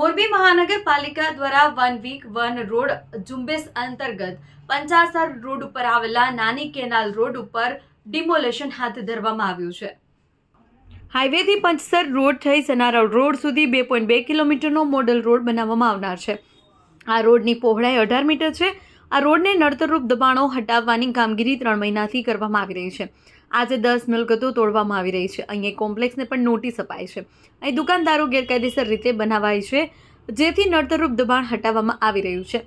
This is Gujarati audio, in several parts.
મોરબી મહાનગરપાલિકા દ્વારા વન વીક, વન રોડ ઝુંબેશ અંતર્ગત પંચાસર રોડ ઉપર આવેલા નાની કેનાલ રોડ ઉપર ડિમોલેશન હાથ ધરવામાં આવ્યું છે. હાઈવેથી પંચસર રોડ થઈ સનારા રોડ સુધી બે પોઈન્ટ બે કિલોમીટરનો મોડલ રોડ બનાવવામાં આવનાર છે. આ રોડની પહોળાઈ અઢાર મીટર છે. આ રોડને નડતરરૂપ દબાણો હટાવવાની કામગીરી ત્રણ મહિનાથી કરવામાં આવી રહી છે. આજે દસ મિલકતો તોડવામાં આવી રહી છે. અહીંયા કોમ્પ્લેક્સને પણ નોટિસ અપાઈ છે. અહીં દુકાનદારો ગેરકાયદેસર રીતે બનાવાય છે, જેથી નડતરરૂપ દબાણ હટાવવામાં આવી રહ્યું છે.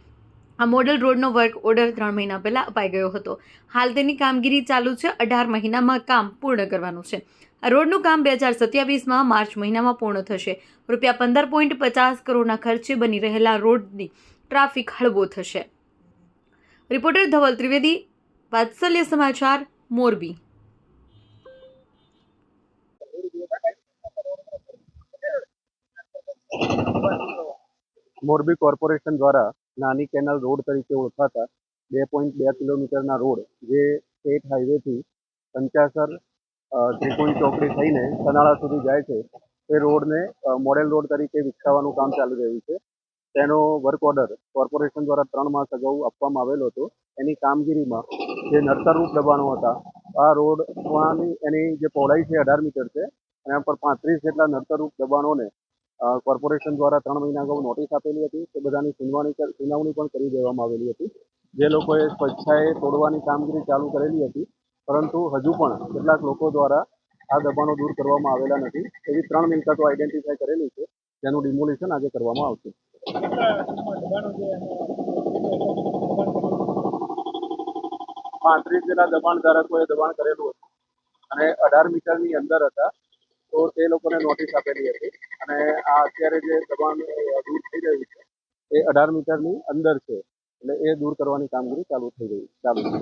આ મોડલ રોડનો વર્ક ઓર્ડર ત્રણ મહિના પહેલાં અપાઈ ગયો હતો. હાલ તેની કામગીરી ચાલુ છે. અઢાર મહિનામાં કામ પૂર્ણ કરવાનું છે. આ રોડનું કામ બે હજાર સત્યાવીસમાં માર્ચ મહિનામાં પૂર્ણ થશે. રૂપિયા પંદર પોઈન્ટ પચાસ કરોડના ખર્ચે બની રહેલા રોડની ટ્રાફિક હળવો થશે. રિપોર્ટર ધવલ ત્રિવેદી, વાત્સલ્ય સમાચાર, મોરબી. મોરબી કોર્પોરેશન દ્વારા નાની કેનાલ રોડ તરીકે ઓળખાતા બે પોઈન્ટ બે કિલોમીટરના રોડ, જે સ્ટેટ હાઈવેથી પંચાસર ત્રિકોણ ચોકડી થઈને સનાળા સુધી જાય છે, તે રોડને મોડેલ રોડ તરીકે વિકસાવવાનું કામ ચાલી રહ્યું છે. તેનો વર્ક ઓર્ડર કોર્પોરેશન દ્વારા ત્રણ માસ અગાઉ આપવામાં આવેલો હતો. એની કામગીરીમાં જે નડતરરૂપ દબાણો હતા, આ રોડમાંની એની જે પહોળાઈ છે અઢાર મીટર છે, એના પર પાંત્રીસ જેટલા નડતરરૂપ દબાણોને કોર્પોરેશન દ્વારા ત્રણ મહિના અગાઉ નોટિસ આપેલી હતી તે બધાની સુનાવણી સુનાવણી પણ કરી દેવામાં આવેલી હતી. જે લોકોએ સ્વેચ્છાએ તોડવાની કામગીરી ચાલુ કરેલી હતી, પરંતુ હજુ પણ કેટલાક લોકો દ્વારા આ દબાણો દૂર કરવામાં આવેલા નથી. એવી ત્રણ મિલકતો આઈડેન્ટિફાઈ કરેલી છે, જેનું ડિમોલિશન આજે કરવામાં આવશે. પાંત્રીસ જેટલા દબાણ ધારકોએ દબાણ કરેલું હતું. અને અઢાર મીટરની અંદર હતા. તો તે લોકોને નોટિસ આપેલી હતી. અને આ અત્યારે જે દબાણ દૂર થઈ રહ્યું છે, એ અઢાર મીટરની અંદર છે. એટલે એ દૂર કરવાની કામગીરી ચાલુ થઈ ગઈ, ચાલુ છે